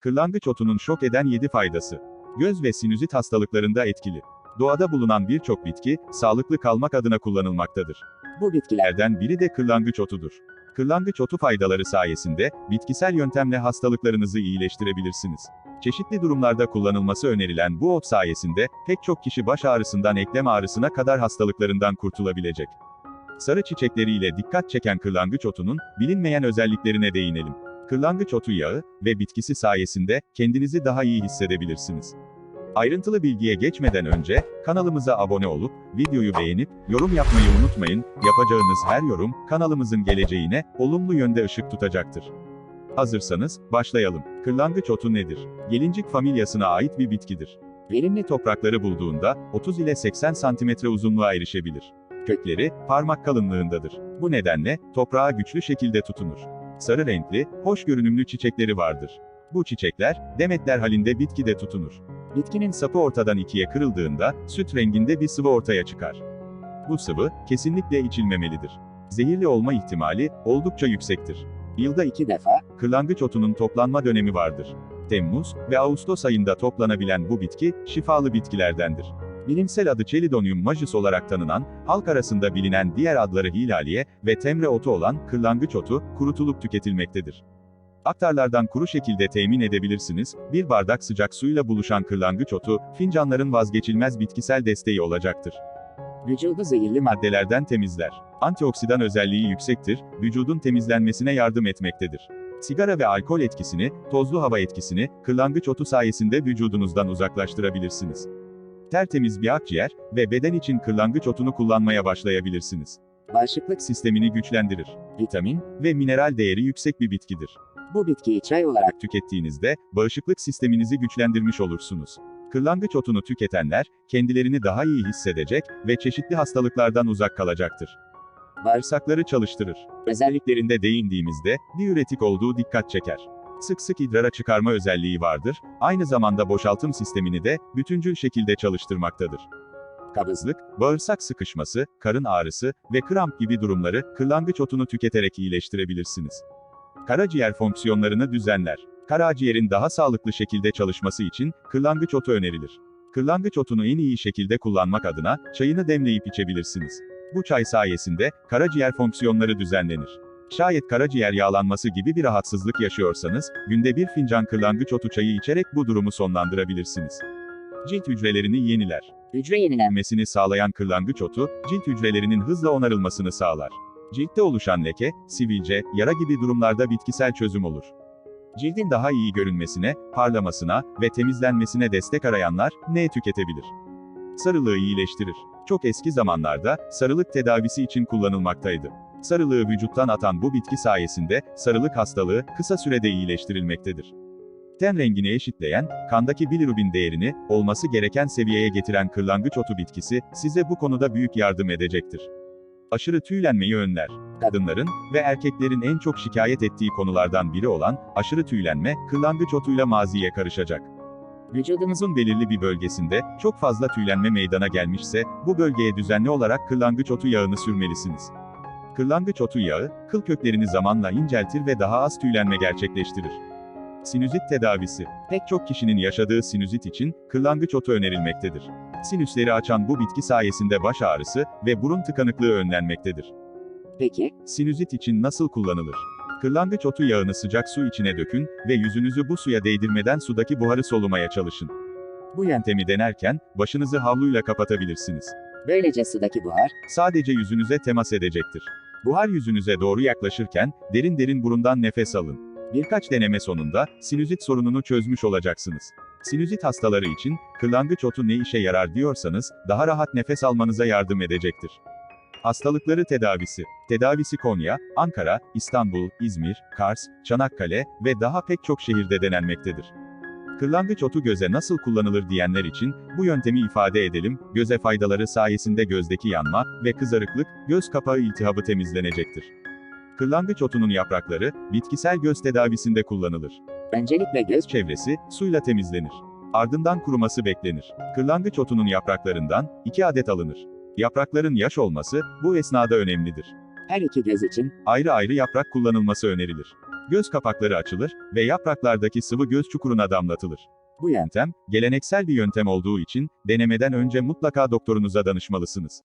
Kırlangıç otunun şok eden 7 faydası. Göz ve sinüzit hastalıklarında etkili. Doğada bulunan birçok bitki, sağlıklı kalmak adına kullanılmaktadır. Bu bitkiler Bitkilerden biri de kırlangıç otudur. Kırlangıç otu faydaları sayesinde, bitkisel yöntemle hastalıklarınızı iyileştirebilirsiniz. Çeşitli durumlarda kullanılması önerilen bu ot sayesinde, pek çok kişi baş ağrısından eklem ağrısına kadar hastalıklarından kurtulabilecek. Sarı çiçekleriyle dikkat çeken kırlangıç otunun, bilinmeyen özelliklerine değinelim. Kırlangıç otu yağı ve bitkisi sayesinde, kendinizi daha iyi hissedebilirsiniz. Ayrıntılı bilgiye geçmeden önce, kanalımıza abone olup, videoyu beğenip, yorum yapmayı unutmayın, yapacağınız her yorum, kanalımızın geleceğine, olumlu yönde ışık tutacaktır. Hazırsanız, başlayalım. Kırlangıç otu nedir? Gelincik familyasına ait bir bitkidir. Verimli toprakları bulduğunda, 30 ile 80 santimetre uzunluğa erişebilir. Kökleri, parmak kalınlığındadır. Bu nedenle, toprağa güçlü şekilde tutunur. Sarı renkli, hoş görünümlü çiçekleri vardır. Bu çiçekler, demetler halinde bitkide tutunur. Bitkinin sapı ortadan ikiye kırıldığında, süt renginde bir sıvı ortaya çıkar. Bu sıvı, kesinlikle içilmemelidir. Zehirli olma ihtimali, oldukça yüksektir. Yılda iki defa kırlangıç otunun toplanma dönemi vardır. Temmuz ve Ağustos ayında toplanabilen bu bitki, şifalı bitkilerdendir. Bilimsel adı Chelidonium majus olarak tanınan, halk arasında bilinen diğer adları hilaliye ve temre otu olan kırlangıç otu, kurutulup tüketilmektedir. Aktarlardan kuru şekilde temin edebilirsiniz, bir bardak sıcak suyla buluşan kırlangıç otu, fincanların vazgeçilmez bitkisel desteği olacaktır. vücudu zehirli madde Maddelerden temizler. Antioksidan özelliği yüksektir, vücudun temizlenmesine yardım etmektedir. Sigara ve alkol etkisini, tozlu hava etkisini, kırlangıç otu sayesinde vücudunuzdan uzaklaştırabilirsiniz. Tertemiz bir akciğer ve beden için kırlangıç otunu kullanmaya başlayabilirsiniz. bağışıklık Sistemini güçlendirir. Vitamin ve mineral değeri yüksek bir bitkidir. bu bitkiyi çay olarak Tükettiğinizde, bağışıklık sisteminizi güçlendirmiş olursunuz. Kırlangıç otunu tüketenler, kendilerini daha iyi hissedecek ve çeşitli hastalıklardan uzak kalacaktır. Bağırsakları çalıştırır. Özelliklerinde değindiğimizde, diüretik olduğu dikkat çeker. Sık sık idrara çıkarma özelliği vardır, aynı zamanda boşaltım sistemini de, bütüncül şekilde çalıştırmaktadır. Kabızlık, bağırsak sıkışması, karın ağrısı ve kramp gibi durumları, kırlangıç otunu tüketerek iyileştirebilirsiniz. Karaciğer fonksiyonlarını düzenler. Karaciğerin daha sağlıklı şekilde çalışması için, kırlangıç otu önerilir. Kırlangıç otunu en iyi şekilde kullanmak adına, çayını demleyip içebilirsiniz. Bu çay sayesinde, karaciğer fonksiyonları düzenlenir. Şayet karaciğer yağlanması gibi bir rahatsızlık yaşıyorsanız, günde bir fincan kırlangıç otu çayı içerek bu durumu sonlandırabilirsiniz. Cilt hücrelerini yeniler. hücre yenilenme Yenmesini sağlayan kırlangıç otu, cilt hücrelerinin hızla onarılmasını sağlar. Ciltte oluşan leke, sivilce, yara gibi durumlarda bitkisel çözüm olur. Cildin daha iyi görünmesine, parlamasına ve temizlenmesine destek arayanlar, ne tüketebilir? Sarılığı iyileştirir. Çok eski zamanlarda, sarılık tedavisi için kullanılmaktaydı. Sarılığı vücuttan atan bu bitki sayesinde, sarılık hastalığı, kısa sürede iyileştirilmektedir. Ten rengini eşitleyen, kandaki bilirubin değerini, olması gereken seviyeye getiren kırlangıç otu bitkisi, size bu konuda büyük yardım edecektir. Aşırı tüylenmeyi önler. Kadınların ve erkeklerin en çok şikayet ettiği konulardan biri olan, aşırı tüylenme, kırlangıç otuyla maziye karışacak. Vücudunuzun belirli bir bölgesinde, çok fazla tüylenme meydana gelmişse, bu bölgeye düzenli olarak kırlangıç otu yağını sürmelisiniz. Kırlangıç otu yağı, kıl köklerini zamanla inceltir ve daha az tüylenme gerçekleştirir. Sinüzit tedavisi. Pek çok kişinin yaşadığı sinüzit için, kırlangıç otu önerilmektedir. Sinüsleri açan bu bitki sayesinde baş ağrısı ve burun tıkanıklığı önlenmektedir. peki Sinüzit için nasıl kullanılır? Kırlangıç otu yağını sıcak su içine dökün ve yüzünüzü bu suya değdirmeden sudaki buharı solumaya çalışın. Bu yöntemi denerken, başınızı havluyla kapatabilirsiniz. Böylece sudaki buhar Sadece yüzünüze temas edecektir. Buhar yüzünüze doğru yaklaşırken, derin derin burundan nefes alın. Birkaç deneme sonunda, sinüzit sorununu çözmüş olacaksınız. Sinüzit hastaları için, kırlangıç otu ne işe yarar diyorsanız, daha rahat nefes almanıza yardım edecektir. Hastalıkları tedavisi. Tedavisi Konya, Ankara, İstanbul, İzmir, Kars, Çanakkale ve daha pek çok şehirde denenmektedir. Kırlangıç otu göze nasıl kullanılır diyenler için, bu yöntemi ifade edelim, göze faydaları sayesinde gözdeki yanma ve kızarıklık, göz kapağı iltihabı temizlenecektir. Kırlangıç otunun yaprakları, bitkisel göz tedavisinde kullanılır. öncelikle göz Çevresi, suyla temizlenir. Ardından kuruması beklenir. Kırlangıç otunun yapraklarından, 2 adet alınır. Yaprakların yaş olması, bu esnada önemlidir. her iki göz için Ayrı ayrı yaprak kullanılması önerilir. Göz kapakları açılır ve yapraklardaki sıvı göz çukuruna damlatılır. Bu yöntem, geleneksel bir yöntem olduğu için, denemeden önce mutlaka doktorunuza danışmalısınız.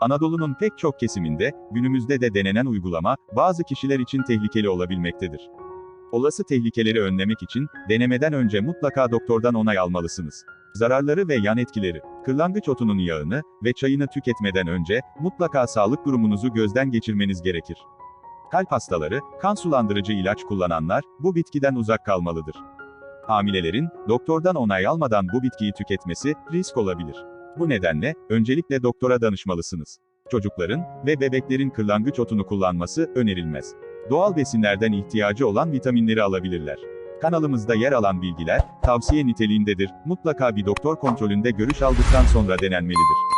Anadolu'nun pek çok kesiminde, günümüzde de denenen uygulama, bazı kişiler için tehlikeli olabilmektedir. Olası tehlikeleri önlemek için, denemeden önce mutlaka doktordan onay almalısınız. Zararları ve yan etkileri. Kırlangıç otunun yağını ve çayını tüketmeden önce, mutlaka sağlık durumunuzu gözden geçirmeniz gerekir. Kalp hastaları, kan sulandırıcı ilaç kullananlar, bu bitkiden uzak kalmalıdır. Hamilelerin, doktordan onay almadan bu bitkiyi tüketmesi, risk olabilir. Bu nedenle, öncelikle doktora danışmalısınız. Çocukların ve bebeklerin kırlangıç otunu kullanması, önerilmez. Doğal besinlerden ihtiyacı olan vitaminleri alabilirler. Kanalımızda yer alan bilgiler, tavsiye niteliğindedir, mutlaka bir doktor kontrolünde görüş aldıktan sonra denenmelidir.